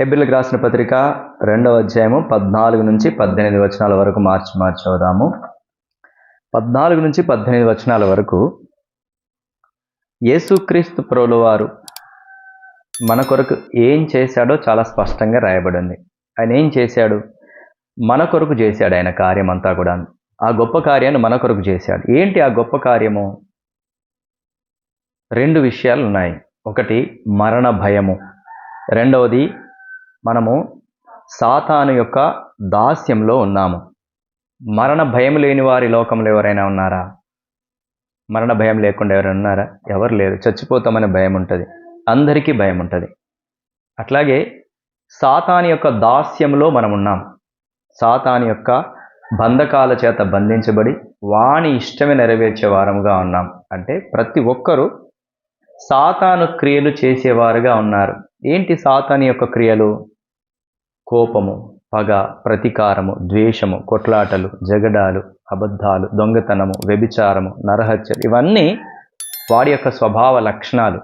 హెబ్రిల్కి రాసిన పత్రిక రెండవ అధ్యాయము పద్నాలుగు నుంచి పద్దెనిమిది వచనాల వరకు మార్చి మార్చవదాము పద్నాలుగు నుంచి పద్దెనిమిది వచనాల వరకు యేసుక్రీస్తు ప్రోలువారు మన కొరకు ఏం చేశాడో చాలా స్పష్టంగా రాయబడింది. ఆయన ఏం చేశాడు? మన కొరకు చేశాడు ఆయన కార్యం అంతా కూడా. ఆ గొప్ప కార్యాన్ని మన కొరకు చేశాడు. ఏంటి ఆ గొప్ప కార్యము? రెండు విషయాలు ఉన్నాయి. ఒకటి మరణ భయము. రెండవది మనము సాతాను యొక్క దాస్యంలో ఉన్నాము. మరణ భయం లేని వారి లోకంలో ఎవరైనా ఉన్నారా? మరణ భయం లేకుండా ఎవరైనా ఉన్నారా? ఎవరు లేరు. చచ్చిపోతామనే భయం ఉంటుంది. అందరికీ భయం ఉంటుంది. అట్లాగే సాతాని యొక్క దాస్యంలో మనం ఉన్నాం. సాతాని యొక్క బంధకాల చేత బంధించబడి వాని ఇష్టమే నెరవేర్చే వారముగా ఉన్నాం. అంటే ప్రతి ఒక్కరూ సాతాను క్రియలు చేసేవారుగా ఉన్నారు. ఏంటి సాతాని యొక్క క్రియలు? కోపము పగ ప్రతీకారము ద్వేషము కొట్లాటలు జగడాలు అబద్ధాలు దొంగతనము వ్యభిచారము నరహత్యలు ఇవన్నీ వాడి యొక్క స్వభావ లక్షణాలు.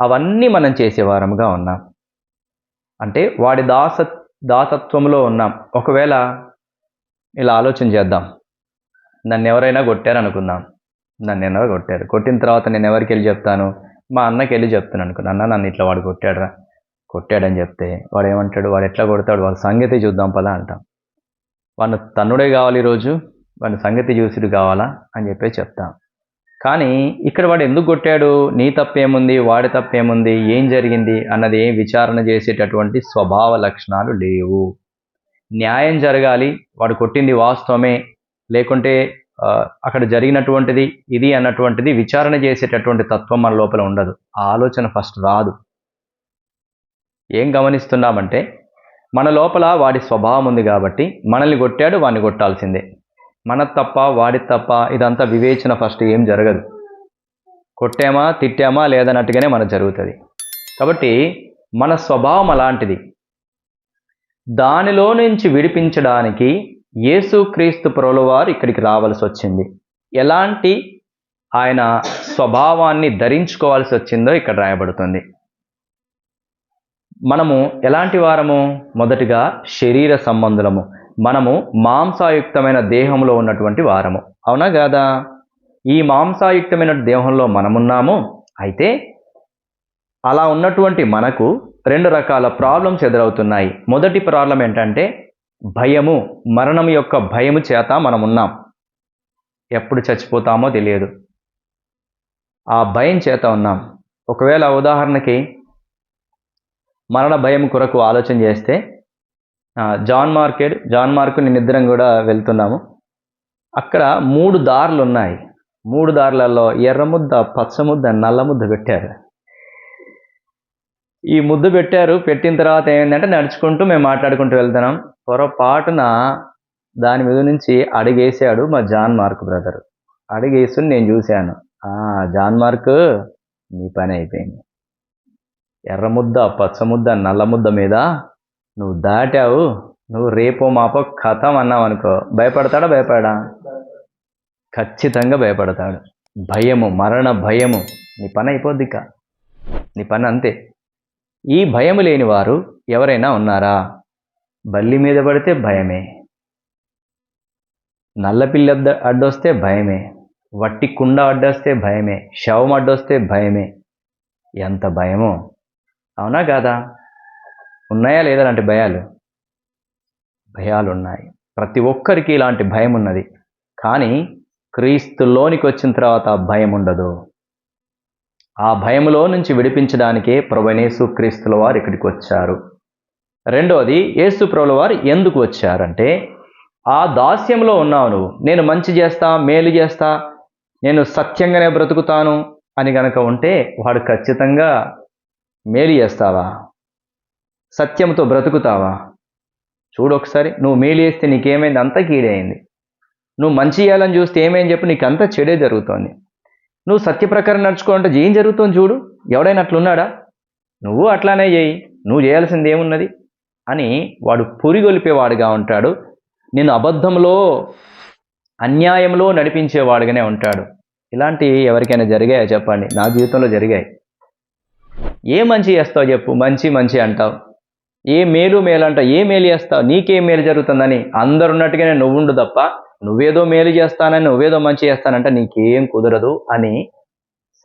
అవన్నీ మనం చేసేవారముగా ఉన్నాం. అంటే వాడి దాస దాసత్వంలో ఉన్నాం. ఒకవేళ ఇలా ఆలోచన చేద్దాం. నన్ను ఎవరైనా కొట్టారు అనుకుందాం నన్ను ఎవరో కొట్టారు. కొట్టిన తర్వాత నేను ఎవరికి వెళ్ళి చెప్తాను? మా అన్నకి వెళ్ళి చెప్తాను అనుకున్నా అన్న నన్ను ఇట్లా వాడు కొట్టాడురా. కొట్టాడని చెప్తే వాడు ఏమంటాడు వాడు ఎట్లా కొడతాడు? వాడి సంగతి చూద్దాం పదా అంటాం. వాడిని తన్నుడే కావాలి ఈరోజు వాడిని సంగతి చూసిడు కావాలా అని చెప్పి చెప్తాం. కానీ ఇక్కడ వాడు ఎందుకు కొట్టాడు? నీ తప్పేముంది? వాడి తప్పేముంది? ఏం జరిగింది? అన్నది ఏం విచారణ చేసేటటువంటి స్వభావ లక్షణాలు లేవు. న్యాయం జరగాలి. వాడు కొట్టింది వాస్తవమే. లేకుంటే అక్కడ జరిగినటువంటిది ఇది అన్నటువంటిది విచారణ చేసేటటువంటి తత్వం మన లోపల ఉండదు. ఆ ఆలోచన ఫస్ట్ రాదు. ఏం గమనిస్తున్నామంటే మన లోపల వాడి స్వభావం ఉంది కాబట్టి మనల్ని కొట్టాడు వాడిని కొట్టాల్సిందే. మన తప్ప వాడి తప్ప ఇదంతా వివేచన ఫస్ట్ ఏం జరగదు. కొట్టామా తిట్టామా లేదన్నట్టుగానే మనకు జరుగుతుంది. కాబట్టి మన స్వభావం అలాంటిది. దానిలో నుంచి విడిపించడానికి యేసుక్రీస్తు వారు ఇక్కడికి రావాల్సి వచ్చింది. ఎలాంటి ఆయన స్వభావాన్ని ధరించుకోవాల్సి వచ్చిందో ఇక్కడ రాయబడుతుంది. మనము ఎలాంటి వారము? మొదటిగా శరీర సంబంధులము. మనము మాంసాయుక్తమైన దేహంలో ఉన్నటువంటి వారము. అవునా కాదా? ఈ మాంసాయుక్తమైన దేహంలో మనమున్నాము. అయితే అలా ఉన్నటువంటి మనకు రెండు రకాల ప్రాబ్లమ్స్ ఎదురవుతున్నాయి. మొదటి ప్రాబ్లం ఏంటంటే భయము మరణం యొక్క భయము చేత మనం ఉన్నాం ఎప్పుడు చచ్చిపోతామో తెలియదు. ఆ భయం చేత ఉన్నాం. ఒకవేళ ఉదాహరణకి మరణ భయం కొరకు ఆలోచన చేస్తే జాన్ మార్కెట్ జాన్ మార్కు నిన్నిద్దరం కూడా వెళ్తున్నాము. అక్కడ మూడు దారులు ఉన్నాయి. మూడు దారులలో ఎర్ర ముద్ద పచ్చ ముద్ద నల్ల ముద్ద పెట్టారు. ఈ ముద్దు పెట్టారు పెట్టిన తర్వాత ఏంటంటే నడుచుకుంటూ మేము మాట్లాడుకుంటూ వెళ్తున్నాం. పొరపాటున దాని మీద నుంచి అడిగేసాడు మా జాన్ మార్క్ బ్రదర్. అడిగేసుని నేను చూశాను. జాన్ మార్క్ నీ పని అయిపోయింది. ఎర్ర ముద్ద పచ్చ ముద్ద నల్ల ముద్ద మీద నువ్వు దాటావు. నువ్వు రేపో మాపో కథం అన్నావు అనుకో. భయపడతాడా భయపడా? ఖచ్చితంగా భయపడతాడు. భయము మరణ భయము. నీ పని అయిపోద్ది ఇక. నీ పని అంతే. ఈ భయము లేని వారు ఎవరైనా ఉన్నారా? బల్లి మీద పడితే భయమే. నల్లపిల్లి అడ్డ అడ్డొస్తే భయమే. వట్టి కుండ అడ్డొస్తే భయమే. శవం అడ్డొస్తే భయమే. ఎంత భయమో. అవునా కాదా? ఉన్నాయా లేదా అలాంటి భయాలు? భయాలు ఉన్నాయి ప్రతి ఒక్కరికి ఇలాంటి భయం ఉన్నది కానీ క్రీస్తులోనికి వచ్చిన తర్వాత భయం ఉండదు ఆ భయములో నుంచి విడిపించడానికే ప్రభనేసు క్రీస్తుల వారు ఇక్కడికి వచ్చారు రెండవది యేసు ప్రభుల వారు ఎందుకు వచ్చారంటే ఆ దాస్యంలో ఉన్నావు నువ్వు. నేను మంచి చేస్తా మేలు చేస్తా నేను సత్యంగానే బ్రతుకుతాను అని గనక ఉంటే వాడు ఖచ్చితంగా మేలు చేస్తావా? సత్యంతో బ్రతుకుతావా? చూడు ఒకసారి నువ్వు మేలు చేస్తే నీకేమైంది? అంతా కీడైంది. నువ్వు మంచి చేయాలని చూస్తే ఏమైంది చెప్పి నీకు అంతా చెడే జరుగుతోంది. నువ్వు సత్య ప్రకారం నడుచుకోవాలంటే ఏం జరుగుతుంది చూడు? ఎవడైనా అట్లున్నాడా? నువ్వు అట్లానే చేయి. నువ్వు చేయాల్సింది ఏమున్నది? అని వాడు పురిగొలిపేవాడుగా ఉంటాడు. నేను అబద్ధంలో అన్యాయంలో నడిపించేవాడుగానే ఉంటాడు. ఇలాంటి ఎవరికైనా జరిగాయా? చెప్పండి. నా జీవితంలో జరిగాయి. ఏ మంచి చేస్తావు చెప్పు మంచి మంచి అంటావు. ఏ మేలు మేలు అంటావు ఏ మేలు చేస్తావు నీకేం మేలు జరుగుతుందని అందరు ఉన్నట్టుగానే నువ్వు తప్ప నువ్వేదో మేలు చేస్తానని నువ్వేదో మంచి చేస్తానంటే నీకేం కుదరదు అని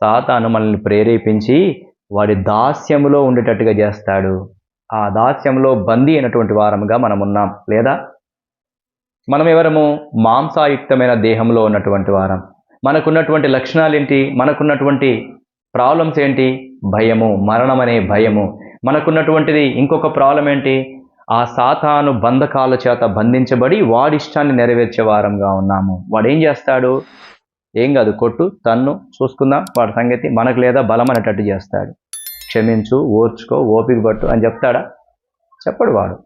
సాతాను మనల్ని ప్రేరేపించి వాడి దాస్యములో ఉండేటట్టుగా చేస్తాడు. ఆ దాస్యంలో బందీ అయినటువంటి వారముగా మనం ఉన్నాం లేదా? మనం ఎవరము మాంసాయుక్తమైన దేహంలో ఉన్నటువంటి వారం. మనకున్నటువంటి లక్షణాలు ఏంటి మనకున్నటువంటి ప్రాబ్లమ్స్ ఏంటి? భయము మరణం అనే భయము. మనకున్నటువంటిది ఇంకొక ప్రాబ్లం ఏంటి? ఆ సాతాను బంధకాల చేత బంధించబడి వాడిష్టాన్ని నెరవేర్చే వారంగా ఉన్నాము. వాడు ఏం చేస్తాడు? ఏం కాదు కొట్టు తన్ను చూసుకుందాం వాడి సంగతి మనకు లేదా బలం అనేటట్టు చేస్తాడు. క్షమించు ఓర్చుకో ఓపిక పట్టు అని చెప్తాడా? చెప్పడు వాడు.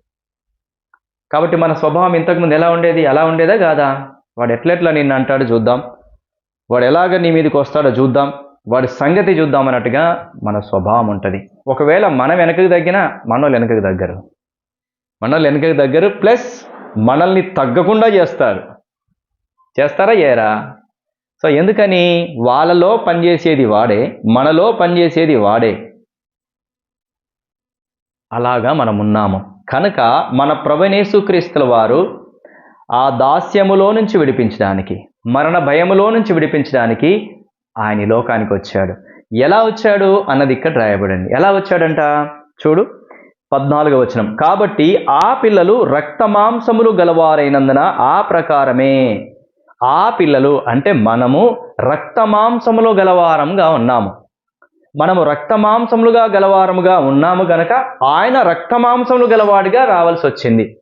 కాబట్టి మన స్వభావం ఇంతకుముందు ఎలా ఉండేది? ఎలా ఉండేదా కాదా? వాడు ఎట్లెట్లా నిన్ను అంటాడు చూద్దాం. వాడు ఎలాగ నీ మీదకి వస్తాడో చూద్దాం. వాడి సంగతి చూద్దాం అన్నట్టుగా మన స్వభావం ఉంటుంది. ఒకవేళ మనం వెనకకి తగ్గినా మనోళ్ళు వెనకకి తగ్గరు. మనోళ్ళు వెనకకి తగ్గరు ప్లస్ మనల్ని తగ్గకుండా చేస్తారు. చేస్తారా? ఏరా సో ఎందుకని? వాళ్ళలో పనిచేసేది వాడే మనలో పనిచేసేది వాడే. అలాగా మనం ఉన్నాము కనుక మన ప్రభనేసుక్రీస్తుల వారు ఆ దాస్యములో నుంచి విడిపించడానికి మరణ భయములో నుంచి విడిపించడానికి ఆయన లోకానికి వచ్చాడు. ఎలా వచ్చాడు అన్నది ఇక్కడ రాయబడింది. ఎలా వచ్చాడంట? చూడు. పద్నాలుగో వచనం. కాబట్టి ఆ పిల్లలు రక్తమాంసములు గలవారైనందున ఆ ప్రకారమే ఆ పిల్లలు అంటే మనము రక్తమాంసములు గలవారంగా ఉన్నాము. మనము రక్తమాంసములుగా గలవారముగా ఉన్నాము గనక ఆయన రక్తమాంసములు గలవాడిగా రావాల్సి వచ్చింది.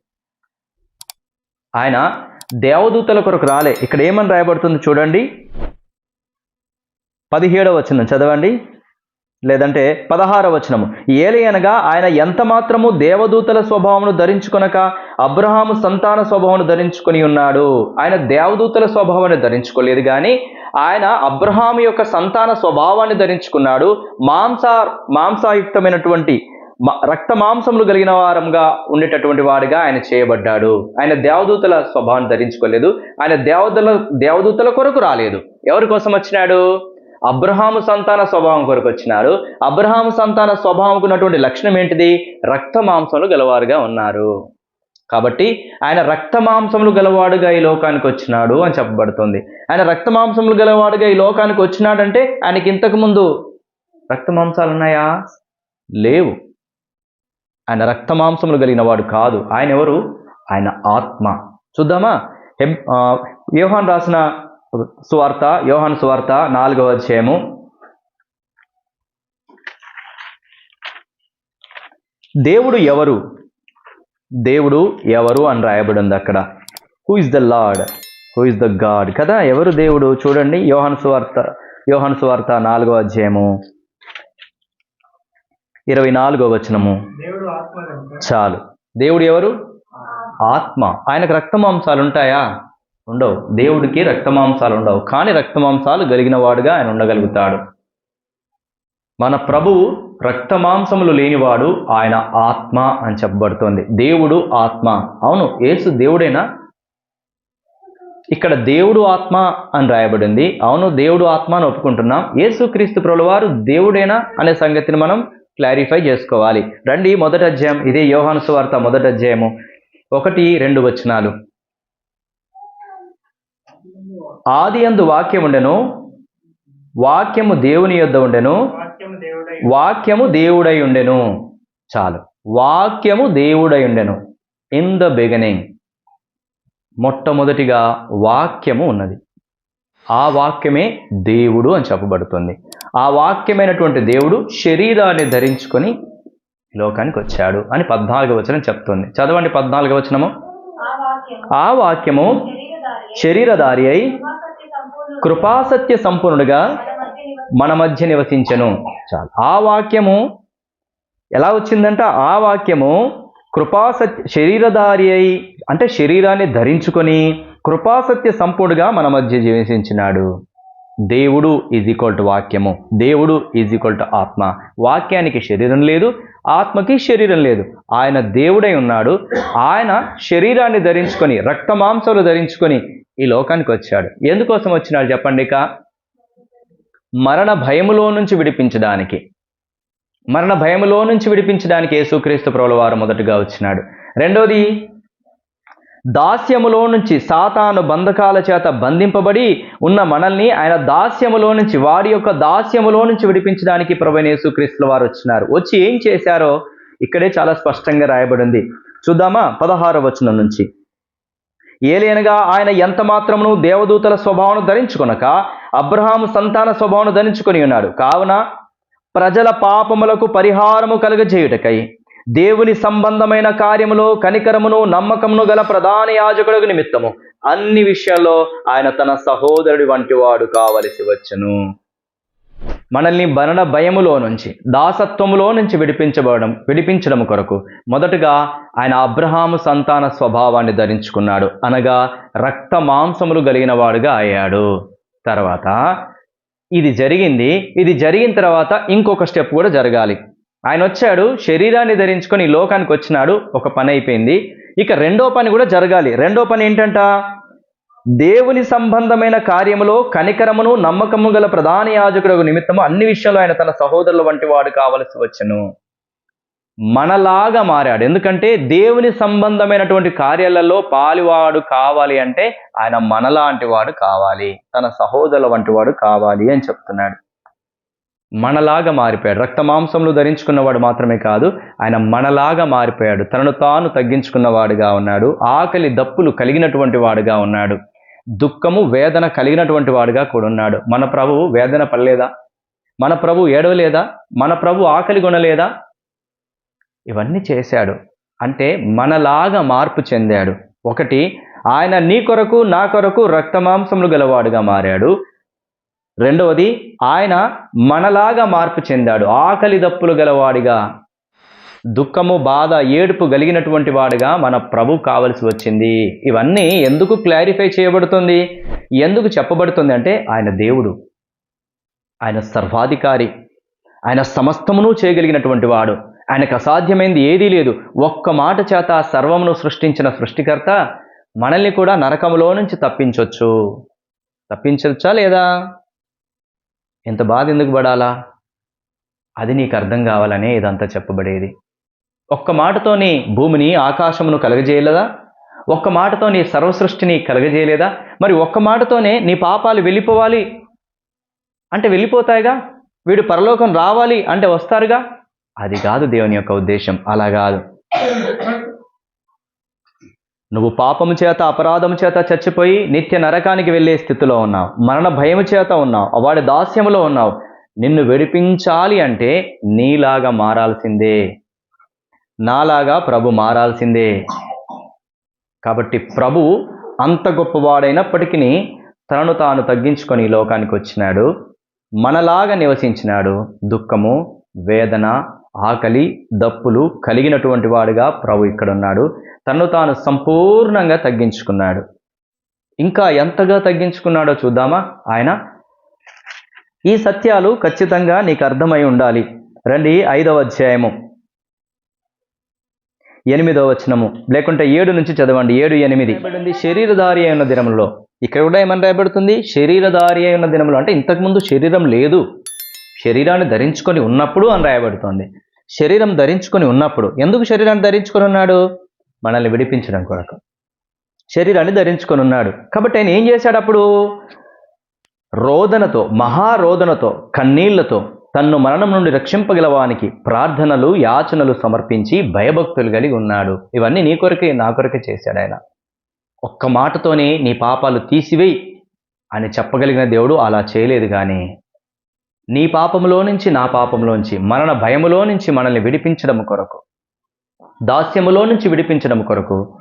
ఆయన దేవదూతల కొరకు రాలే. ఇక్కడ ఏమని రాయబడుతుంది చూడండి. పదిహేడవ వచనం చదవండి. లేదంటే పదహార వచనము. ఏలి అనగా ఆయన ఎంత మాత్రము దేవదూతల స్వభావమును ధరించుకొనక అబ్రహాము సంతాన స్వభావమును ధరించుకొని ఉన్నాడు. ఆయన దేవదూతల స్వభావాన్ని ధరించుకోలేదు కానీ ఆయన అబ్రహాము యొక్క సంతాన స్వభావాన్ని ధరించుకున్నాడు. మాంస మాంసాయుక్తమైనటువంటి రక్త మాంసములు కలిగిన వారంగా ఉండేటటువంటి వాడిగా ఆయన చేయబడ్డాడు. ఆయన దేవదూతల స్వభావాన్ని ధరించుకోలేదు. ఆయన దేవదూతల దేవదూతల కొరకు రాలేదు. ఎవరి కోసం వచ్చినాడు? అబ్రహాము సంతాన స్వభావం కొరకు వచ్చినారు అబ్రహాము సంతాన స్వభావంకు ఉన్నటువంటి లక్షణం ఏంటిది? రక్త మాంసములు గలవారుగా ఉన్నారు. కాబట్టి ఆయన రక్త మాంసములు గలవాడుగా ఈ లోకానికి వచ్చినాడు అని చెప్పబడుతుంది. ఆయన రక్త మాంసములు గలవాడుగా ఈ లోకానికి వచ్చినాడంటే ఆయనకి ఇంతకు ముందు రక్త మాంసాలు ఉన్నాయా? లేవు. ఆయన రక్త మాంసములు కలిగిన వాడు కాదు. ఆయన ఎవరు? ఆయన ఆత్మ. చూద్దామా? హెబ్ ఆ, యోహాన్ రాసిన సువార్త యోహాన్ సువార్త నాలుగవ అధ్యాయము. దేవుడు ఎవరు? దేవుడు ఎవరు అని రాయబడి ఉంది అక్కడ. Who is the lord who is the god కదా ఎవరు దేవుడు? చూడండి యోహాను సువార్త యోహాను సువార్త నాలుగో అధ్యాయము. ఇరవై నాలుగో వచనము. చాలు. దేవుడు ఎవరు? ఆత్మ. ఆయనకు రక్తమాంసాలు ఉంటాయా? ఉండవు. దేవుడికి రక్తమాంసాలు ఉండవు. కానీ రక్తమాంసాలు కలిగిన వాడుగా ఆయన ఉండగలుగుతాడు. మన ప్రభువు రక్తమాంసములు లేనివాడు ఆయన ఆత్మ అని చెప్పబడుతోంది. దేవుడు ఆత్మ. అవును ఏసు దేవుడేనా? ఇక్కడ దేవుడు ఆత్మ అని రాయబడింది. అవును దేవుడు ఆత్మ అని ఒప్పుకుంటున్నాం. యేసుక్రీస్తు ప్రభుల వారు దేవుడేనా అనే సంగతిని మనం క్లారిఫై చేసుకోవాలి. రండి మొదటి అధ్యాయం. ఇదే యోహాను సువార్త మొదటి అధ్యాయము. ఒకటి రెండు వచనాలు. ఆది అందు వాక్యం ఉండెను వాక్యము దేవుని యొద్ద ఉండెను. వాక్యము దేవుడై ఉండెను. చాలు. వాక్యము దేవుడై ఉండెను. ఇన్ ద బిగినింగ్ మొట్టమొదటిగా వాక్యము ఉన్నది. ఆ వాక్యమే దేవుడు అని చెప్పబడుతుంది. ఆ వాక్యమైనటువంటి దేవుడు శరీరాన్ని ధరించుకొని లోకానికి వచ్చాడు అని పద్నాలుగు వచనం చెప్తుంది. చదవండి పద్నాలుగు వచనము. ఆ వాక్యము శరీరధారి అయి కృపాసత్య సంపూర్ణుడుగా మన మధ్య నివసించను. చాలు. ఆ వాక్యము ఎలా వచ్చిందంట? ఆ వాక్యము కృపాసత్య శరీరధారి అయి అంటే శరీరాన్ని ధరించుకొని కృపాసత్య సంపూర్ణుగా మన మధ్య నివసించినాడు దేవుడు ఈజ్ ఈక్వల్ టు వాక్యము. దేవుడు ఈజ్ ఈక్వల్ టు ఆత్మ. వాక్యానికి శరీరం లేదు ఆత్మకి శరీరం లేదు. ఆయన దేవుడై ఉన్నాడు. ఆయన శరీరాన్ని ధరించుకొని రక్త మాంసాలు ధరించుకొని ఈ లోకానికి వచ్చాడు. ఎందుకోసం వచ్చినాడు చెప్పండి ఇక? మరణ భయములో నుంచి విడిపించడానికి. మరణ భయములో నుంచి విడిపించడానికి యేసుక్రీస్తు ప్రభుల వారు మొదటగా వచ్చినాడు. రెండోది దాస్యములో నుంచి సాతాను బంధకాల చేత బంధింపబడి ఉన్న మనల్ని ఆయన దాస్యములో నుంచి వారి యొక్క దాస్యములో నుంచి విడిపించడానికి ప్రభు క్రీస్తుల వారు వచ్చినారు. వచ్చి ఏం చేశారో ఇక్కడే చాలా స్పష్టంగా రాయబడింది. చూద్దామా? పదహార వచనం నుంచి. ఏలేనగా ఆయన ఎంత మాత్రమును దేవదూతల స్వభావం ధరించుకొనక అబ్రహాము సంతాన స్వభావం ధరించుకొని ఉన్నాడు. కావున ప్రజల పాపములకు పరిహారము కలుగజేయుటకై దేవుని సంబంధమైన కార్యములో కనికరమును నమ్మకమును గల ప్రధాన యాజకుడు నిమిత్తము. అన్ని విషయాల్లో ఆయన తన సహోదరుడి వంటి వాడు కావలసి వచ్చును. మనల్ని భరణ భయములో నుంచి దాసత్వములో నుంచి విడిపించబడడం విడిపించడం కొరకు మొదటగా ఆయన అబ్రహాము సంతాన స్వభావాన్ని ధరించుకున్నాడు. అనగా రక్త మాంసములు కలిగిన వాడుగా అయ్యాడు. తర్వాత ఇది జరిగింది. ఇది జరిగిన తర్వాత ఇంకొక స్టెప్ కూడా జరగాలి. ఆయన వచ్చాడు శరీరాన్ని ధరించుకొని ఈ లోకానికి వచ్చినాడు ఒక పని అయిపోయింది. ఇక రెండో పని కూడా జరగాలి. రెండో పని ఏంటంట? దేవుని సంబంధమైన కార్యములో కనికరమును నమ్మకము గల ప్రధాన యాజకుడు నిమిత్తము అన్ని విషయంలో ఆయన తన సహోదరుల వంటి వాడు కావలసి వచ్చను. మనలాగా మారాడు. ఎందుకంటే దేవుని సంబంధమైనటువంటి కార్యాలలో పాలివాడు కావాలి అంటే ఆయన మనలాంటి వాడు కావాలి. తన సహోదరుల వంటి వాడు కావాలి అని చెప్తున్నాడు. మనలాగా మారిపోయాడు. రక్త మాంసములు ధరించుకున్నవాడు మాత్రమే కాదు ఆయన మనలాగా మారిపోయాడు. తనను తాను తగ్గించుకున్నవాడుగా ఉన్నాడు. ఆకలి దప్పులు కలిగినటువంటి వాడుగా ఉన్నాడు. దుఃఖము వేదన కలిగినటువంటి వాడుగా కూడా ఉన్నాడు. మన ప్రభు వేదన పడలేదా? మన ప్రభు ఏడవలేదా? మన ప్రభు ఆకలి కొనలేదా? ఇవన్నీ చేశాడు. అంటే మనలాగా మార్పు చెందాడు. ఒకటి ఆయన నీ కొరకు నా కొరకు రక్తమాంసములు గలవాడుగా మారాడు. రెండవది ఆయన మనలాగా మార్పు చెందాడు ఆకలి దప్పులు గలవాడిగా దుఃఖము బాధ ఏడుపు కలిగినటువంటి వాడుగా మన ప్రభు కావలసి వచ్చింది. ఇవన్నీ ఎందుకు క్లారిఫై చేయబడుతుంది? ఎందుకు చెప్పబడుతుంది అంటే ఆయన దేవుడు ఆయన సర్వాధికారి ఆయన సమస్తమును చేయగలిగినటువంటి వాడు. ఆయనకు అసాధ్యమైంది ఏదీ లేదు. ఒక్క మాట చేత ఆ సర్వమును సృష్టించిన సృష్టికర్త మనల్ని కూడా నరకములో నుంచి తప్పించవచ్చు తప్పించవచ్చా లేదా? ఎంత బాధ ఎందుకు పడాలా? అది నీకు అర్థం కావాలనే ఇదంతా చెప్పబడేది. ఒక్క మాటతోని భూమిని ఆకాశమును కలగజేయలేదా? ఒక్క మాటతో నీ సర్వసృష్టిని కలగజేయలేదా? మరి ఒక్క మాటతోనే నీ పాపాలు వెళ్ళిపోవాలి అంటే వెళ్ళిపోతాయిగా? వీడు పరలోకం రావాలి అంటే వస్తారుగా? అది కాదు దేవుని యొక్క ఉద్దేశం. అలా కాదు. నువ్వు పాపము చేత అపరాధము చేత చచ్చిపోయి నిత్య నరకానికి వెళ్ళే స్థితిలో ఉన్నావు. మరణ భయము చేత ఉన్నావు. వాడి దాస్యములో ఉన్నావు. నిన్ను విడిపించాలి అంటే నీలాగా మారాల్సిందే. నాలాగా ప్రభు మారాల్సిందే. కాబట్టి ప్రభు అంత గొప్పవాడైనప్పటికీ తనను తాను తగ్గించుకొని ఈ లోకానికి వచ్చినాడు. మనలాగా నివసించినాడు. దుఃఖము వేదన ఆకలి దప్పులు కలిగినటువంటి వాడుగా ప్రభు ఇక్కడ ఉన్నాడు తను తాను సంపూర్ణంగా తగ్గించుకున్నాడు. ఇంకా ఎంతగా తగ్గించుకున్నాడో చూద్దామా? ఆయన ఈ సత్యాలు ఖచ్చితంగా నీకు అర్థమై ఉండాలి. రండి ఐదవ అధ్యాయము. ఎనిమిదవ వచనము. లేకుంటే ఏడు నుంచి చదవండి. ఏడు ఎనిమిది. శరీరధారి అయిన దినములో. ఇక్కడ కూడా ఏమని రాయబడుతుంది? శరీరధారి అయిన దినములో. అంటే ఇంతకుముందు శరీరం లేదు. శరీరాన్ని ధరించుకొని ఉన్నప్పుడు అని రాయబడుతోంది. శరీరం ధరించుకొని ఉన్నప్పుడు. ఎందుకు శరీరాన్ని ధరించుకొని ఉన్నాడు? మనల్ని విడిపించడం కొరకు. శరీరాన్ని ధరించుకొని ఉన్నాడు కాబట్టి ఆయన ఏం చేశాడు అప్పుడు? రోదనతో మహారోదనతో కన్నీళ్ళతో తన్ను మరణం నుండి రక్షింపగలవానికి ప్రార్థనలు యాచనలు సమర్పించి భయభక్తులు కలిగి ఉన్నాడు. ఇవన్నీ నీ కొరకే నా కొరకే చేశాడు ఆయన. ఒక్క మాటతోనే నీ పాపాలు తీసివేయి అని చెప్పగలిగిన దేవుడు అలా చేయలేదు కానీ నీ పాపములో నుంచి నా పాపంలోంచి మరణ భయములో నుంచి మనల్ని విడిపించడం కొరకు. దాస్యములో నుంచి విడిపించడం కొరకు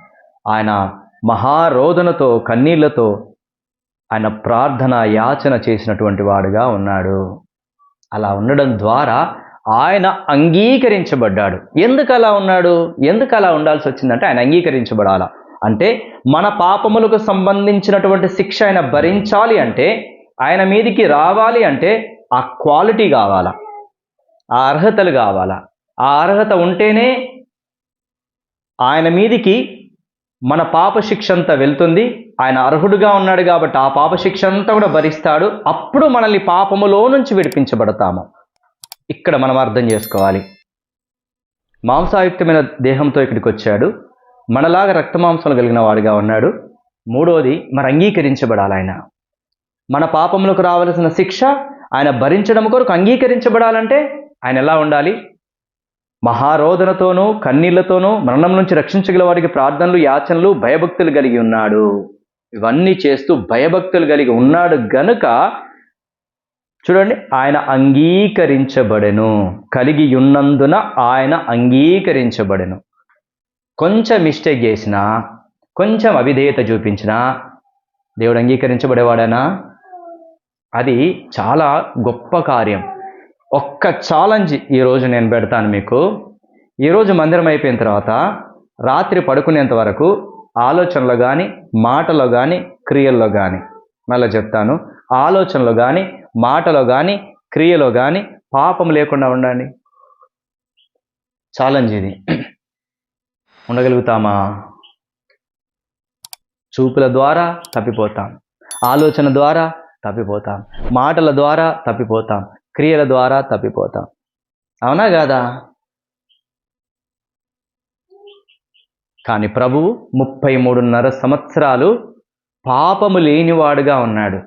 ఆయన మహారోధనతో కన్నీళ్ళతో ఆయన ప్రార్థన యాచన చేసినటువంటి వాడుగా ఉన్నాడు. అలా ఉండడం ద్వారా ఆయన అంగీకరించబడ్డాడు. ఎందుకు అలా ఉన్నాడు? ఎందుకు అలా ఉండాల్సి వచ్చిందంటే ఆయన అంగీకరించబడాలా? అంటే మన పాపములకు సంబంధించినటువంటి శిక్ష ఆయన భరించాలి అంటే ఆయన మీదికి రావాలి అంటే ఆ క్వాలిటీ కావాలా? ఆ అర్హతలు కావాలా? ఆ అర్హత ఉంటేనే ఆయన మీదికి మన పాపశిక్ష అంతా వెళ్తుంది. ఆయన అర్హుడుగా ఉన్నాడు కాబట్టి ఆ పాపశిక్ష అంతా కూడా భరిస్తాడు. అప్పుడు మనల్ని పాపములో నుంచి విడిపించబడతాము. ఇక్కడ మనం అర్థం చేసుకోవాలి. మాంసాయుక్తమైన దేహంతో ఇక్కడికి వచ్చాడు. మనలాగా రక్తమాంసాలు కలిగిన వాడిగా ఉన్నాడు. మూడోది మరి అంగీకరించబడాలి ఆయన. మన పాపములకు రావలసిన శిక్ష ఆయన భరించడం కొరకు అంగీకరించబడాలంటే ఆయన ఎలా ఉండాలి? మహారోధనతోనూ కన్నీళ్ళతోనూ మరణం నుంచి రక్షించగల వారికి ప్రార్థనలు యాచనలు భయభక్తులు కలిగి ఉన్నాడు. ఇవన్నీ చేస్తూ భయభక్తులు కలిగి ఉన్నాడు గనుక చూడండి ఆయన అంగీకరించబడెను. కలిగి ఉన్నందున ఆయన అంగీకరించబడెను. కొంచెం మిస్టేక్ చేసినా కొంచెం అవిధేయత చూపించినా దేవుడు అంగీకరించబడేవాడనా? అది చాలా గొప్ప కార్యం. ఒక్క ఛాలెంజ్ ఈరోజు నేను పెడతాను మీకు. ఈరోజు మందిరం అయిపోయిన తర్వాత రాత్రి పడుకునేంత వరకు ఆలోచనలో కానీ మాటలో కానీ క్రియల్లో కానీ మళ్ళీ చెప్తాను. ఆలోచనలో కానీ మాటలో కానీ క్రియలో కానీ పాపం లేకుండా ఉండండి. ఛాలెంజ్ ఇది. ఉండగలుగుతామా? చూపుల ద్వారా తప్పిపోతాం. ఆలోచన ద్వారా తప్పిపోతాం. మాటల ద్వారా తప్పిపోతాం. క్రియల ద్వారా తప్పిపోతాం. అవునా కాదా? కానీ ప్రభువు ముప్పై మూడున్నర సంవత్సరాలు పాపము లేనివాడుగా ఉన్నాడు.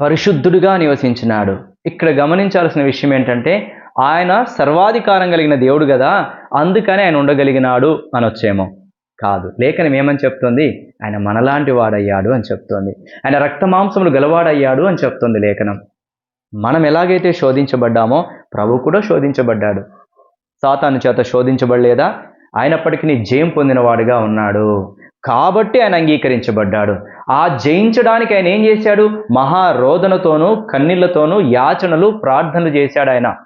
పరిశుద్ధుడుగా నివసించినాడు. ఇక్కడ గమనించాల్సిన విషయం ఏంటంటే ఆయన సర్వాధికారం కలిగిన దేవుడు కదా అందుకని ఆయన ఉండగలిగినాడు అనొచ్చేమో. కాదు. లేఖనం ఏమని చెప్తుంది? ఆయన మనలాంటి వాడయ్యాడు అని చెప్తోంది. ఆయన రక్తమాంసములు గలవాడయ్యాడు అని చెప్తుంది లేఖనం. మనం ఎలాగైతే శోధించబడ్డామో ప్రభు కూడా శోధించబడ్డాడు. సాతాను చేత శోధించబడలేదా? అయినప్పటికీ జయం పొందినవాడుగా ఉన్నాడు. కాబట్టి ఆయన అంగీకరించబడ్డాడు. ఆ జయించడానికి ఆయన ఏం చేశాడు? మహారోదనతోనూ కన్నీళ్ళతోనూ యాచనలు ప్రార్థనలు చేశాడు ఆయన.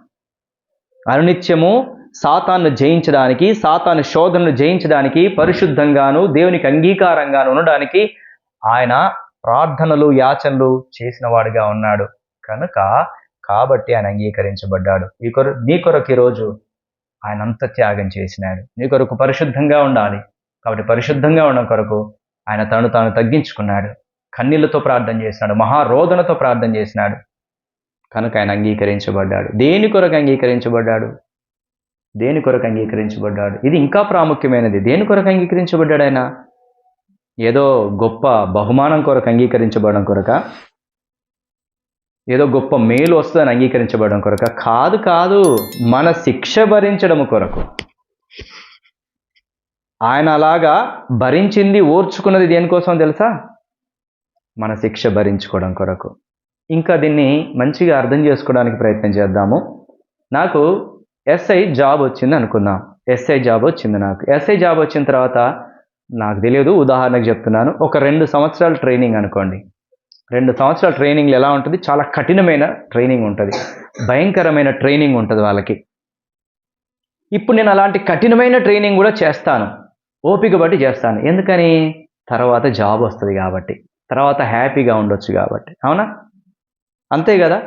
అనునిత్యము సాతాన్ను జయించడానికి సాతాను శోధనను జయించడానికి పరిశుద్ధంగాను దేవునికి అంగీకారంగాను ఉండడానికి ఆయన ప్రార్థనలు యాచనలు చేసిన వాడిగా ఉన్నాడు. కనుక కాబట్టి ఆయన అంగీకరించబడ్డాడు. ఈ కొర నీ కొరకు ఈరోజు ఆయన అంత త్యాగం చేసినాడు. నీ కొరకు పరిశుద్ధంగా ఉండాలి. కాబట్టి పరిశుద్ధంగా ఉండడం కొరకు ఆయన తను తాను తగ్గించుకున్నాడు. కన్నీళ్ళతో ప్రార్థన చేసినాడు. మహారోదనతో ప్రార్థన చేసినాడు. కనుక ఆయన అంగీకరించబడ్డాడు. దేని కొరకు అంగీకరించబడ్డాడు? దేని కొరకు అంగీకరించబడ్డాడు? ఇది ఇంకా ప్రాముఖ్యమైనది. దేని కొరకు అంగీకరించబడ్డాడు ఆయన? ఏదో గొప్ప బహుమానం కొరకు అంగీకరించబడడం కొరక ఏదో గొప్ప మేలు వస్తుందని అంగీకరించబడడం కొరక. కాదు కాదు మన శిక్ష భరించడం కొరకు. ఆయన అలాగా భరించింది ఓర్చుకున్నది దేనికోసం తెలుసా? మన శిక్ష భరించుకోవడం కొరకు. ఇంకా దీన్ని మంచిగా అర్థం చేసుకోవడానికి ప్రయత్నం చేద్దాము. నాకు ఎస్ఐ జాబ్ వచ్చింది అనుకుందాం. ఎస్ఐ జాబ్ వచ్చింది నాకు. ఎస్ఐ జాబ్ వచ్చిన తర్వాత నాకు తెలియదు ఉదాహరణకు చెప్తున్నాను. ఒక రెండు సంవత్సరాల ట్రైనింగ్ అనుకోండి. రెండు సంవత్సరాల ట్రైనింగ్లు ఎలా ఉంటుంది? చాలా కఠినమైన ట్రైనింగ్ ఉంటుంది. భయంకరమైన ట్రైనింగ్ ఉంటుంది వాళ్ళకి. ఇప్పుడు నేను అలాంటి కఠినమైన ట్రైనింగ్ కూడా చేస్తాను. ఓపిక బట్టి చేస్తాను. ఎందుకని? తర్వాత జాబ్ వస్తుంది కాబట్టి. తర్వాత హ్యాపీగా ఉండొచ్చు కాబట్టి. అవునా? అంతే కదా?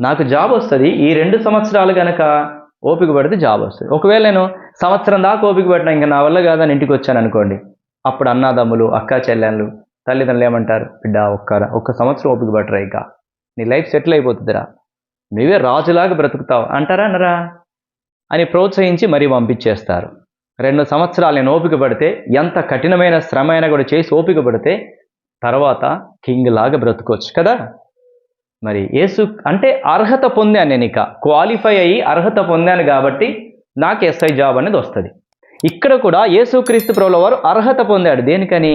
నాకు జాబ్ వస్తుంది. ఈ రెండు సంవత్సరాలు కనుక ఓపిక పడితే జాబ్ వస్తుంది. ఒకవేళ నేను సంవత్సరం దాకా ఓపిక పట్టినా ఇంకా నా వల్ల కాదని ఇంటికి వచ్చాను అనుకోండి. అప్పుడు అన్నాదమ్ములు అక్క చెల్లెళ్ళు తల్లిదండ్రులు ఏమంటారు? బిడ్డ ఒక్క ఒక్క సంవత్సరం ఓపిక పట్టరా ఇక. నీ లైఫ్ సెటిల్ అయిపోతుందిరా. నువ్వే రాజులాగా బ్రతుకుతావు. అంటారా అనరా అని ప్రోత్సహించి మరీ పంపించేస్తారు. రెండు సంవత్సరాలు నేను ఓపిక పడితే ఎంత కఠినమైన శ్రమ అయినా కూడా చేసి ఓపిక పడితే తర్వాత కింగ్ లాగా బ్రతుకోవచ్చు కదా. మరి యేసు అంటే అర్హత పొందాను నేను ఇక. క్వాలిఫై అయ్యి అర్హత పొందాను కాబట్టి నాకు ఎస్ఐ జాబ్ అనేది వస్తుంది. ఇక్కడ కూడా యేసుక్రీస్తు ప్రభుల వారు అర్హత పొందాడు దేనికని?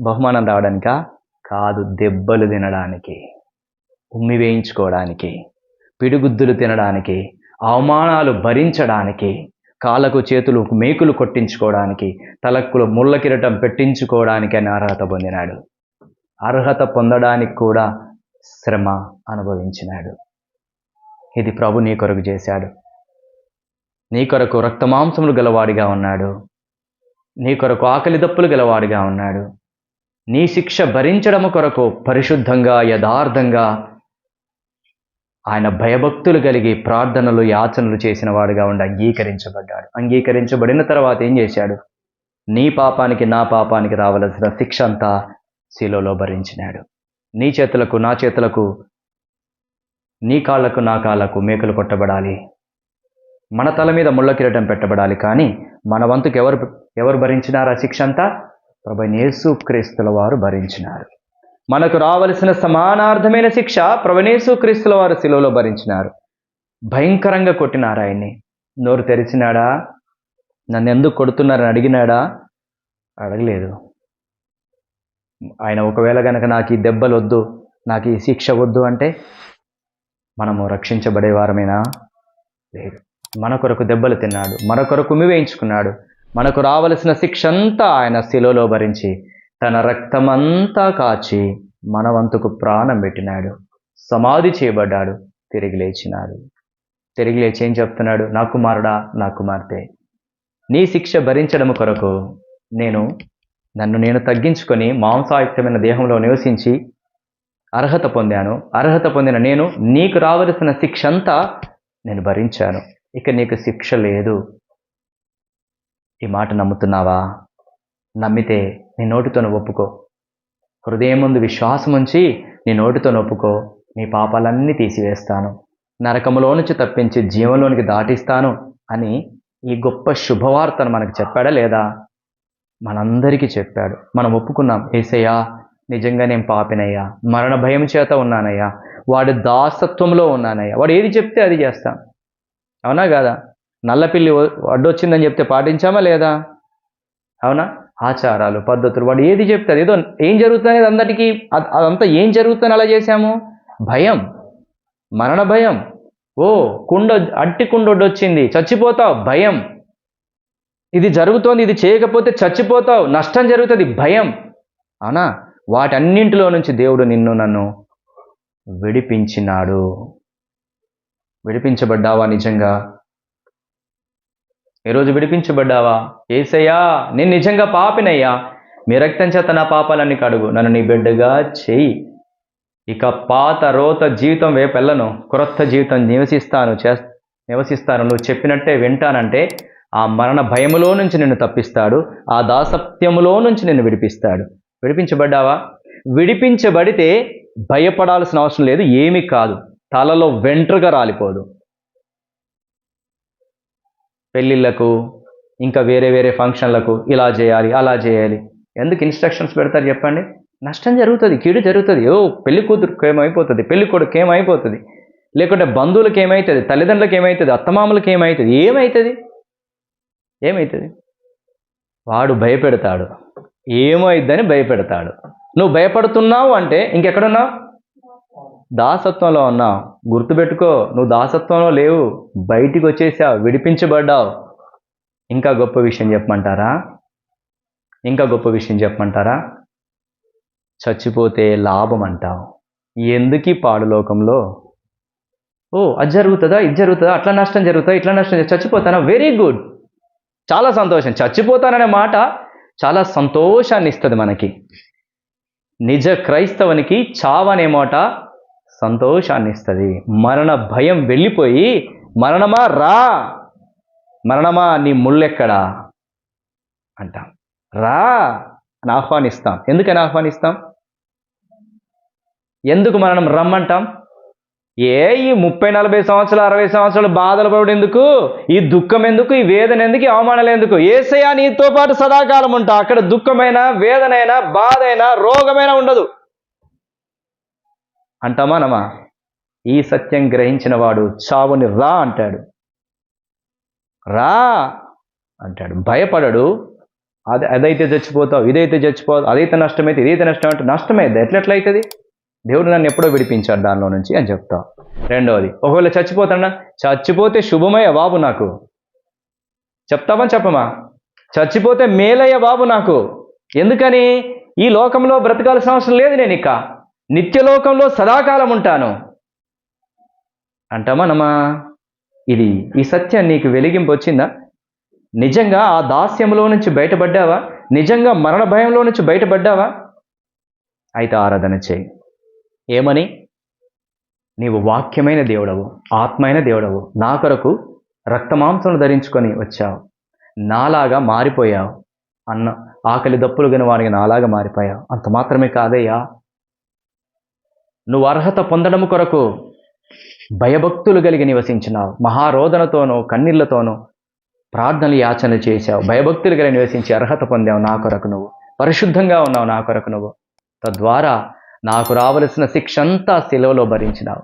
బహుమానం రావడానిక? కాదు దెబ్బలు తినడానికి. ఉమ్మి వేయించుకోవడానికి. పిడిగుద్దులు తినడానికి. అవమానాలు భరించడానికి. కాళ్ళకు చేతులు మేకులు కొట్టించుకోవడానికి. తలక్కులు ముళ్ళ కిరటం పెట్టించుకోవడానికి అని అర్హత పొందినాడు. అర్హత పొందడానికి కూడా శ్రమ అనుభవించినాడు. ఇది ప్రభు నీ కొరకు చేశాడు. నీ కొరకు రక్తమాంసములు గలవాడిగా ఉన్నాడు. నీ కొరకు ఆకలి దప్పులు గలవాడిగా ఉన్నాడు. నీ శిక్ష భరించడము కొరకు పరిశుద్ధంగా యథార్థంగా ఆయన భయభక్తులు కలిగి ప్రార్థనలు యాచనలు చేసిన వాడుగా ఉండి అంగీకరించబడ్డాడు. అంగీకరించబడిన తర్వాత ఏం చేశాడు? నీ పాపానికి నా పాపానికి రావలసిన శిక్ష అంతా శిలోలో భరించినాడు. నీ చేతులకు నా చేతులకు నీ కాళ్ళకు నా కాళ్ళకు మేకలు కొట్టబడాలి. మన తల మీద ముళ్ళ కిరీటం పెట్టబడాలి. కానీ మన వంతుకు ఎవరు ఎవరు భరించినారు ఆ శిక్ష అంతా? ప్రభనేసు క్రీస్తుల వారు భరించినారు. మనకు రావలసిన సమానార్థమైన శిక్ష ప్రభనేసు క్రీస్తుల వారు శిలువలో భరించినారు. భయంకరంగా కొట్టినారు ఆయన్ని. నోరు తెరిచినాడా? నన్ను ఎందుకు కొడుతున్నారని అడిగినాడా? అడగలేదు. ఆయన ఒకవేళ కనుక నాకు ఈ దెబ్బలు వద్దు నాకు ఈ శిక్ష వద్దు అంటే మనము రక్షించబడే వారమేనా? లేదు. మన కొరకు దెబ్బలు తిన్నాడు. మన కొరకు వేయించుకున్నాడు. మనకు రావలసిన శిక్ష అంతా ఆయన శిలోలో భరించి తన రక్తమంతా కాచి మన వంతుకు ప్రాణం పెట్టినాడు. సమాధి చేయబడ్డాడు. తిరిగి లేచినాడు. తిరిగి లేచి ఏం చెప్తున్నాడు? నా కుమారుడా నా కుమార్తె నీ శిక్ష భరించడం కొరకు నేను నన్ను నేను తగ్గించుకొని మాంసాయుక్తమైన దేహంలో నివసించి అర్హత పొందాను. అర్హత పొందిన నేను నీకు రావలసిన శిక్ష అంతా నేను భరించాను. ఇక నీకు శిక్ష లేదు. ఈ మాట నమ్ముతున్నావా? నమ్మితే నీ నోటితో ఒప్పుకో. హృదయం ముందు విశ్వాసం ఉంచి నీ నోటితో ఒప్పుకో. నీ పాపాలన్నీ తీసివేస్తాను. నరకములో నుంచి తప్పించి జీవంలోనికి దాటిస్తాను అని ఈ గొప్ప శుభవార్తను మనకు చెప్పాడా లేదా? మనందరికీ చెప్పాడు. మనం ఒప్పుకున్నాం. ఏసయ్యా నిజంగా నేను పాపినయ్యా. మరణ భయం చేత ఉన్నానయ్యా. వాడి దాసత్వంలో ఉన్నానయ్యా. వాడు ఏది చెప్తే అది చేస్తాం. అవునా కాదా? నల్లపిల్లి అడ్డొచ్చిందని చెప్తే పాటించామా లేదా? అవునా? ఆచారాలు పద్ధతులు వాడు ఏది చెప్తారు ఏదో ఏం జరుగుతుంది అందరికీ అదంతా ఏం జరుగుతుంది అలా చేశాము? భయం. మరణ భయం. ఓ కుండ అట్టి కుండ వచ్చింది చచ్చిపోతావు. భయం. ఇది జరుగుతోంది. ఇది చేయకపోతే చచ్చిపోతావు. నష్టం జరుగుతుంది. భయం. అవునా వాటన్నింటిలో నుంచి దేవుడు నిన్ను నన్ను విడిపించినాడు. విడిపించబడ్డావా నిజంగా? ఈరోజు విడిపించబడ్డావా? ఏసయ్యా నేను నిజంగా పాపినయ్యా. మీ రక్తం చేత నా పాపాలన్నీ కడుగు. నన్ను నీ బిడ్డగా చేయి. ఇక పాత రోత జీవితం వేపెళ్ళను. క్రొత్త జీవితం నివసిస్తాను. చే నివసిస్తాను. నువ్వు చెప్పినట్టే వింటానంటే ఆ మరణ భయములో నుంచి నిన్ను తప్పిస్తాడు. ఆ దాసత్యములో నుంచి నిన్ను విడిపిస్తాడు. విడిపించబడ్డావా? విడిపించబడితే భయపడాల్సిన అవసరం లేదు. ఏమీ కాదు. తలలో వెంట్రుగా రాలిపోదు. పెళ్ళిళ్ళకు ఇంకా వేరే వేరే ఫంక్షన్లకు ఇలా చేయాలి అలా చేయాలి. ఎందుకు ఇన్స్ట్రక్షన్స్ పెడతారు చెప్పండి? నష్టం జరుగుతుంది కీడు జరుగుతుంది. ఓ పెళ్ళి కూతురుకు ఏమైపోతుంది పెళ్ళి కొడుకు ఏమైపోతుంది లేకుంటే బంధువులకు ఏమవుతుంది తల్లిదండ్రులకు ఏమవుతుంది అత్తమామలకు ఏమవుతుంది ఏమవుతుంది ఏమవుతుంది వాడు భయపెడతాడు ఏమైద్దని భయపెడతాడు. నువ్వు భయపడుతున్నావు అంటే ఇంకెక్కడున్నావు? దాసత్వంలో ఉన్నావు గుర్తుపెట్టుకో నువ్వు దాసత్వంలో లేవు బయటికి వచ్చేసావు విడిపించబడ్డావు. ఇంకా గొప్ప విషయం చెప్పమంటారా? ఇంకా గొప్ప విషయం చెప్పమంటారా? చచ్చిపోతే లాభం అంటావు. ఎందుకు పాడులోకంలో పాడు లోకంలో? ఓ అది జరుగుతుందా? ఇది జరుగుతుందా? అట్లా నష్టం జరుగుతుందా? ఇట్లా నష్టం చచ్చిపోతానా? Very good. చాలా సంతోషం. చచ్చిపోతాననే మాట చాలా సంతోషాన్ని ఇస్తుంది మనకి. నిజ క్రైస్తవునికి చావనే మాట సంతోషాన్ని ఇస్తుంది. మరణ భయం వెళ్ళిపోయి మరణమా రా మరణమా నీ ముళ్ళెక్కడా? అంటాం. రా అని ఆహ్వానిస్తాం. ఎందుకని ఆహ్వానిస్తాం? ఎందుకు మరణం రమ్మంటాం? ఏ ఈ ముప్పై నలభై సంవత్సరాలు అరవై సంవత్సరాలు బాధలు పడు ఎందుకు? ఈ దుఃఖం ఎందుకు? ఈ వేదన ఎందుకు? ఈ అవమానాలు ఎందుకు? ఏసయ్యా నీతో పాటు సదాకాలం ఉంటా. అక్కడ దుఃఖమైన వేదనైనా బాధైనా రోగమైనా ఉండదు. అంటామా నమా? ఈ సత్యం గ్రహించిన వాడు చావుని రా అంటాడు. రా అంటాడు. భయపడడు. అది అదైతే చచ్చిపోతావు ఇదైతే చచ్చిపోతావు అదైతే నష్టమైతే ఇదైతే నష్టం అంటే నష్టమైంది ఎట్లెట్లయితుంది? దేవుడు నన్ను ఎప్పుడో విడిపించాడు దానిలో నుంచి అని చెప్తా. రెండవది ఒకవేళ చచ్చిపోతాడా చచ్చిపోతే శుభమయ్య బాబు నాకు. చెప్తావా చెప్పమా? చచ్చిపోతే మేలయ్య బాబు నాకు. ఎందుకని? ఈ లోకంలో బ్రతకాల్సిన అవసరం లేదు నేను ఇక. నిత్యలోకంలో సదాకాలం ఉంటాను అంటామా నమ్మా ఇది ఈ సత్యం నీకు వెలిగింపు వచ్చిందా? నిజంగా ఆ దాస్యంలో నుంచి బయటపడ్డావా? నిజంగా మరణ భయంలో నుంచి బయటపడ్డావా? అయితే ఆరాధన చేయి. ఏమని? నీవు వాక్యమైన దేవుడవు ఆత్మైన దేవుడవు. నా కొరకు రక్తమాంసం ధరించుకొని వచ్చావు. నాలాగా మారిపోయావు. అన్న ఆకలి దప్పులు గని వాడికి నాలాగా మారిపోయావు. అంత మాత్రమే కాదయ్యా. నువ్వు అర్హత పొందడం కొరకు భయభక్తులు కలిగి నివసించినావు. మహారోదనతోనూ కన్నీళ్ళతోనూ ప్రార్థనలు యాచన చేశావు. భయభక్తులు కలిగి నివసించి అర్హత పొందావు నా కొరకు నువ్వు. పరిశుద్ధంగా ఉన్నావు నా కొరకు నువ్వు. తద్వారా నాకు రావలసిన శిక్ష అంతా సెలవులో భరించినావు.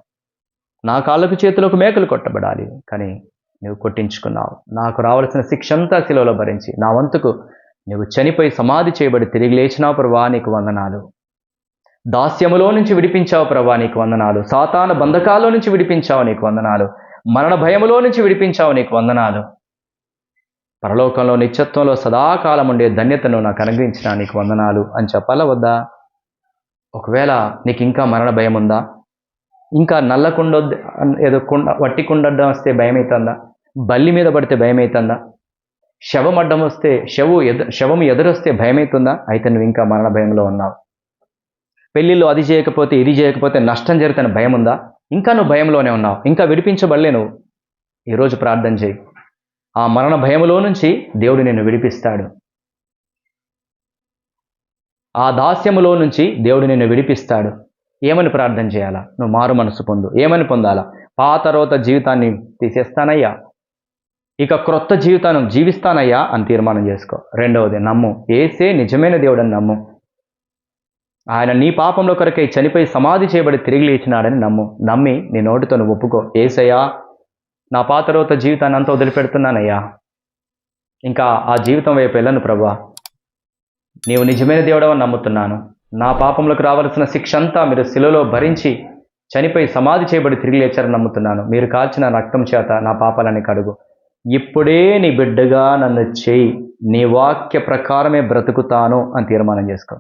నా కాళ్ళకు చేతులకు మేకలు కొట్టబడాలి కానీ నువ్వు కొట్టించుకున్నావు. నాకు రావలసిన శిక్ష అంతా శిలలో భరించి నా వంతుకు నువ్వు చనిపోయి సమాధి చేయబడి తిరిగి లేచినావు ప్రభా నీకు వందనాలు. దాస్యములో నుంచి విడిపించావు ప్రభా నీకు వందనాలు. సాతాన బంధకాల్లో నుంచి విడిపించావు నీకు వందనాలు. మరణ భయములో నుంచి విడిపించావు నీకు వందనాలు. పరలోకంలో నిత్యత్వంలో సదాకాలం ఉండే ధన్యతను నాకు అనుగ్రహించిన నీకు వందనాలు అని చెప్పాలా వద్దా? ఒకవేళ నీకు ఇంకా మరణ భయం ఉందా? ఇంకా నల్ల కుండ ఏదో కుండ వట్టి కుండడ్డం వస్తే భయం అవుతుందా బల్లి మీద పడితే భయం అవుతుందా శవం అడ్డం వస్తే శవు ఎద శవం ఎదురొస్తే భయం అవుతుందా అయితే నువ్వు ఇంకా మరణ భయంలో ఉన్నావు. పెళ్ళిళ్ళు అది చేయకపోతే ఇది చేయకపోతే నష్టం జరుగుతున్న భయం ఉందా? ఇంకా నువ్వు భయంలోనే ఉన్నావు. ఇంకా విడిపించబడలే నువ్వు ఈరోజు ప్రార్థన చేయి. ఆ మరణ భయములో నుంచి దేవుడు నిన్ను విడిపిస్తాడు. ఆ దాస్యములో నుంచి దేవుడు నిన్ను విడిపిస్తాడు. ఏమని ప్రార్థన చేయాలా? నువ్వు మారు మనసు పొందు. ఏమని పొందాలా? పాత రోత జీవితాన్ని తీసేస్తానయ్యా. ఇక క్రొత్త జీవితాన్ని జీవిస్తానయ్యా అని తీర్మానం చేసుకో. రెండవది నమ్ము. ఏసే నిజమైన దేవుడని నమ్ము. ఆయన నీ పాపంలో కొరకై చనిపోయి సమాధి చేయబడి తిరిగి లేచినాడని నమ్ము. నమ్మి నీ నోటితో నువ్వు ఒప్పుకో. ఏసయ్యా నా పాత రోత జీవితాన్ని అంతా వదిలిపెడుతున్నానయ్యా. ఇంకా ఆ జీవితం వైపు వెళ్ళను ప్రభా. నీవు నిజమైన దేవుడవని నమ్ముతున్నాను. నా పాపంలోకి రావాల్సిన శిక్ష అంతా మీరు శిలలో భరించి చనిపోయి సమాధి చేయబడి తిరిగి లేచారని నమ్ముతున్నాను. మీరు కాల్చిన రక్తం చేత నా పాపాలని కడుగు. ఇప్పుడే నీ బిడ్డగా నన్ను చేయి. నీ వాక్య ప్రకారమే బ్రతుకుతాను అని తీర్మానం చేసుకో.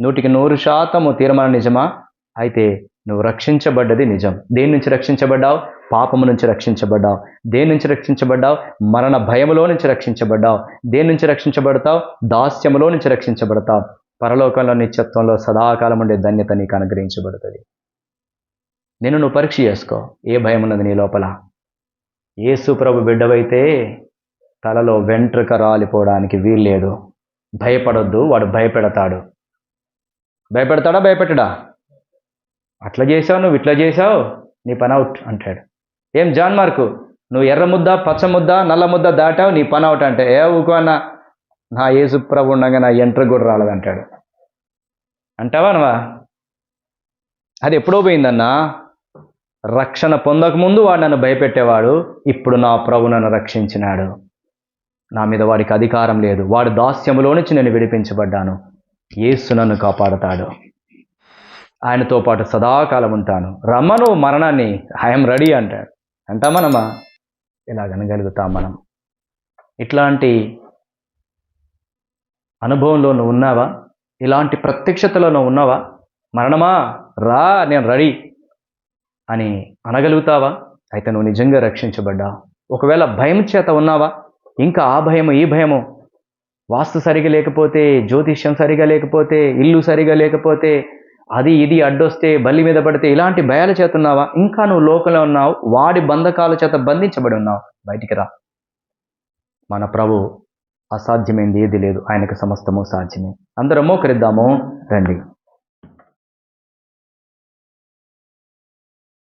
నూటికి నూరు శాతము తీర్మానం నిజమా? అయితే నువ్వు రక్షించబడ్డది నిజం. దేని నుంచి రక్షించబడ్డావు? పాపము నుంచి రక్షించబడ్డావు. దేని నుంచి రక్షించబడ్డావు? మరణ భయములో నుంచి రక్షించబడ్డావు. దేని నుంచి రక్షించబడతావు? దాస్యములో నుంచి రక్షించబడతావు. పరలోకంలో నిత్యత్వంలో సదాకాలం ఉండే ధన్యత నీకు అనుగ్రహించబడుతుంది. నేను నువ్వు పరీక్ష చేసుకో. ఏ భయం ఉన్నది నీ లోపల? ఏసు ప్రభు బిడ్డవైతే తలలో వెంట్రుక రాలిపోవడానికి వీల్లేదు. భయపడొద్దు. వాడు భయపెడతాడు. భయపెడతాడా భయపెట్టడా? అట్లా చేసావు నువ్వు ఇట్లా చేసావు నీ పని అవుట్ అంటాడు. ఏం జాన్ మార్కు? నువ్వు ఎర్ర ముద్ద పచ్చ ముద్ద నల్ల ముద్ద దాటావు నీ పని అవుట్ అంటే. ఏ ఊకో అన్న? నా యేసు ప్రభు ఉండగా నా ఎంటర్ కూడా రాలేదంటాడు అంటావా నువ్వా? అది ఎప్పుడో పోయిందన్నా? రక్షణ పొందకముందు వాడు నన్ను భయపెట్టేవాడు ఇప్పుడు నా ప్రభు నన్ను రక్షించినాడు. నా మీద వాడికి అధికారం లేదు. వాడు దాస్యములో నుంచి నేను విడిపించబడ్డాను. యేసు నన్ను కాపాడతాడు. ఆయనతో పాటు సదాకాలం ఉంటాను. రమ్మను మరణాన్ని ఐఎమ్ రెడీ అంటాడు. అంటామనమా ఇలాగనగలుగుతాం మనం. ఇట్లాంటి అనుభవంలో నువ్వు ఉన్నావా? ఇలాంటి ప్రత్యక్షతలో నువ్వు ఉన్నావా? మరణమా? రా నేను రెడీ అని అనగలుగుతావా? అయితే నువ్వు నిజంగా రక్షించబడ్డా ఒకవేళ భయం చేత ఉన్నావా? ఇంకా ఆ భయము ఈ భయము వాస్తు సరిగా లేకపోతే జ్యోతిష్యం సరిగా లేకపోతే ఇల్లు సరిగా లేకపోతే అది ఇది అడ్డొస్తే బల్లి మీద పడితే ఇలాంటి భయాల చేత ఉన్నావా? ఇంకా నువ్వు లోకంలో ఉన్నావు వాడి బంధకాల చేత బంధించబడి ఉన్నావు. బయటికి రా. మన ప్రభు అసాధ్యమైంది ఏది లేదు. ఆయనకు సమస్తము సాధ్యమే. అందరం మోకరిద్దాము. రండి.